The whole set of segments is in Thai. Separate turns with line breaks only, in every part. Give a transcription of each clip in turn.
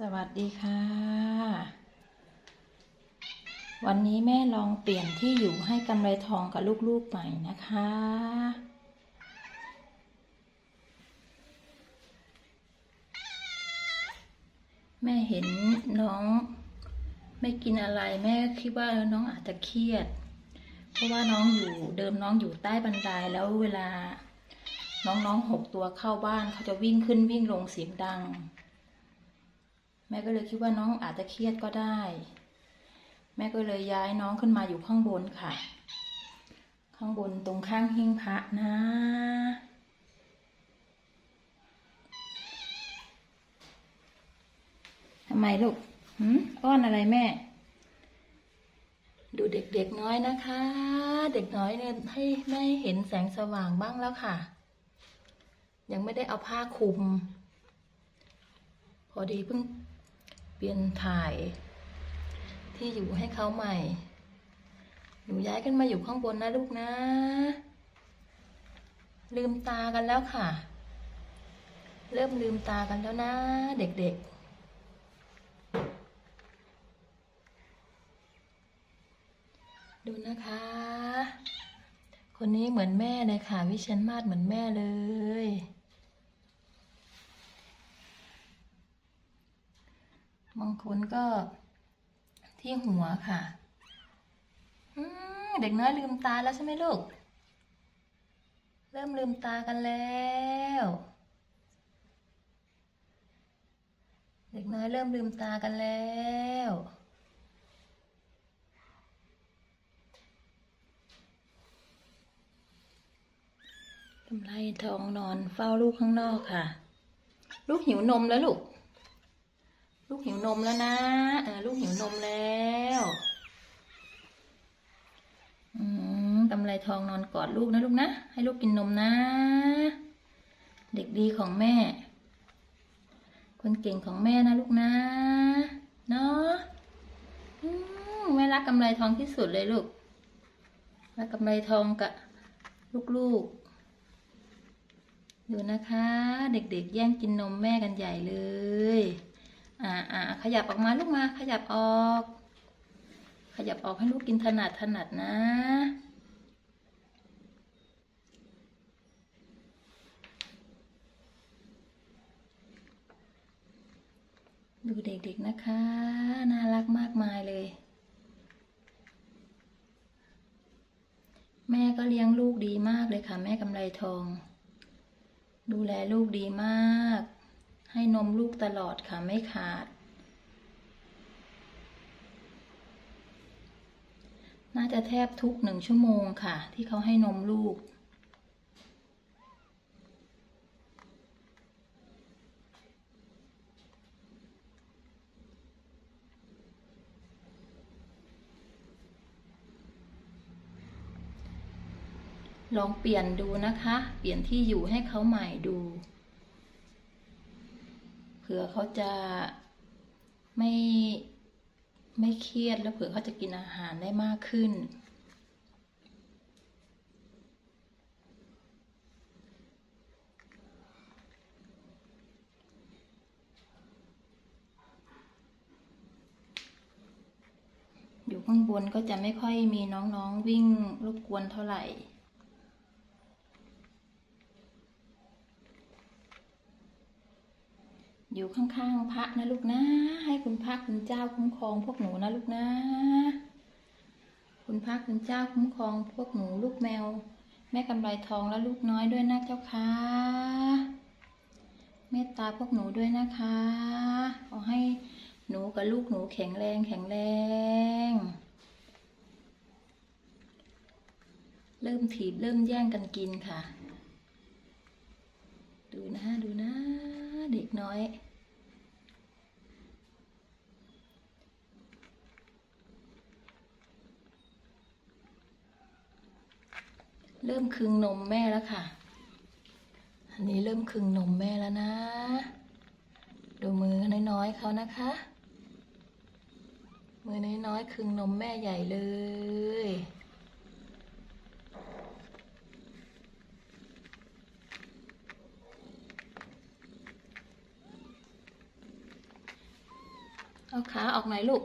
สวัสดีค่ะ วันนี้แม่ลองเปลี่ยนที่อยู่ให้กำไรทองกับลูกๆใหม่นะคะ แม่เห็นน้องไม่กินอะไรแม่คิดว่าน้องอาจจะเครียด เพราะว่าน้องอยู่เดิมน้องอยู่ใต้บันไดแล้วเวลา น้องๆหกตัวเข้าบ้านเขาจะวิ่งขึ้นวิ่งลงเสียงดัง แม่ก็เลยคิดว่าน้องอาจจะเครียดก็ได้ แม่ก็เลยย้ายน้องขึ้นมาอยู่ข้างบนค่ะ ข้างบนตรงข้างหิ้งพระนะ ทำไมลูกหืมอ้อนอะไรแม่ ดูเด็กๆน้อยนะคะ เด็กน้อยเนี่ยให้แม่เห็นแสงสว่างบ้างแล้วค่ะ ยังไม่ได้เอาผ้าคลุม พอดีเพิ่ง ปลี่ยนถ่าย ที่อยู่ให้เขาใหม่ หนูย้ายกันมาอยู่ข้างบนนะลูกนะ ลืมตากันแล้วค่ะ เริ่มลืมตากันแล้วนะ เด็กๆ ดูนะคะ คนนี้เหมือนแม่เลยค่ะ วิเชียนมาศเหมือนแม่เลย บางคนก็ที่หัวค่ะเด็กน้อยลืมตาแล้วใช่ไหมลูก เริ่มลืมตากันแล้ว เด็กน้อยเริ่มลืมตากันแล้วกำไรทองนอนเฝ้าลูกข้างนอกค่ะ ลูกหิวนมแล้วลูก ลูกหิวนมแล้วนะเออลูกหิวนมแล้วอืมกำไรทองนอนกอดลูกนะลูกนะ ให้ลูกกินนมนะ เด็กดีของแม่ คนเก่งของแม่นะลูกนะ เนาะแม่รักกำไรทองที่สุดเลยลูก รักกำไรทองกับลูกๆดูนะคะ เด็กๆ แย่งกินนมแม่กันใหญ่เลย อ่าอ่าขยับออกมาลูกมา ขยับออก ขยับออกให้ลูกกินถนัดถนัดนะ ดูเด็กๆนะคะ น่ารักมากมายเลย แม่ก็เลี้ยงลูกดีมากเลยค่ะ แม่กำไรทอง ดูแลลูกดีมาก ให้นมลูกตลอดค่ะไม่ขาด น่าจะแทบทุกหนึ่งชั่วโมงค่ะ ที่เขาให้นมลูก ลองเปลี่ยนดูนะคะ เปลี่ยนที่อยู่ให้เขาใหม่ดู ผื่อเขาจะไม่ไม่เครียดแล้วเผื่อเขาจะกินอาหารได้มากขึ้น อยู่ข้างบนก็จะไม่ค่อยมีน้องๆวิ่งรบกวนเท่าไหร่ อยู่ข้างๆพระนะลูกนะ ให้คุณพระคุณเจ้าคุ้มครองพวกหนูนะลูกนะ คุณพระคุณเจ้าคุ้มครองพวกหนูลูกแมว แม่กำไรทองและลูกน้อยด้วยนะเจ้าค่ะเมตตาพวกหนูด้วยนะคะ ขอให้หนูกับลูกหนูแข็งแรงแข็งแรง เริ่มถีบเริ่มแย่งกันกินค่ะ ดูนะดูนะ น้อย เริ่มคึงนมแม่แล้วค่ะ อันนี้เริ่มคึงนมแม่แล้วนะ ดูมือน้อยๆเขานะคะ มือน้อยๆคึงนมแม่ใหญ่เลย เอาขาออกหน่อยลูก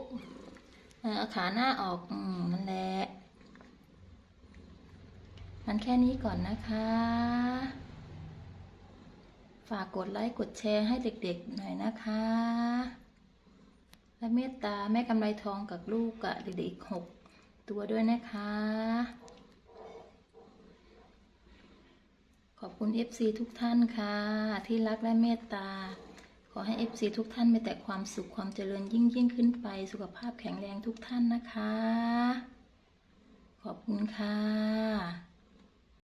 เออเอาขาหน้าออก อืมนั่นแหละ มันแค่นี้ก่อนนะคะ ฝากกดไลค์กดแชร์ให้เด็กๆหน่อยนะคะ และเมตตาแม่กำไรทองกับลูกกับเด็กๆอีกหกตัวด้วยนะคะ ขอบคุณ FC ทุกท่านค่ะ ที่รักและเมตตา ขอให้ FC ทุกท่านมีแต่ความสุขความเจริญยิ่งยิ่งขึ้นไป สุขภาพแข็งแรงทุกท่านนะคะ ขอบคุณค่ะ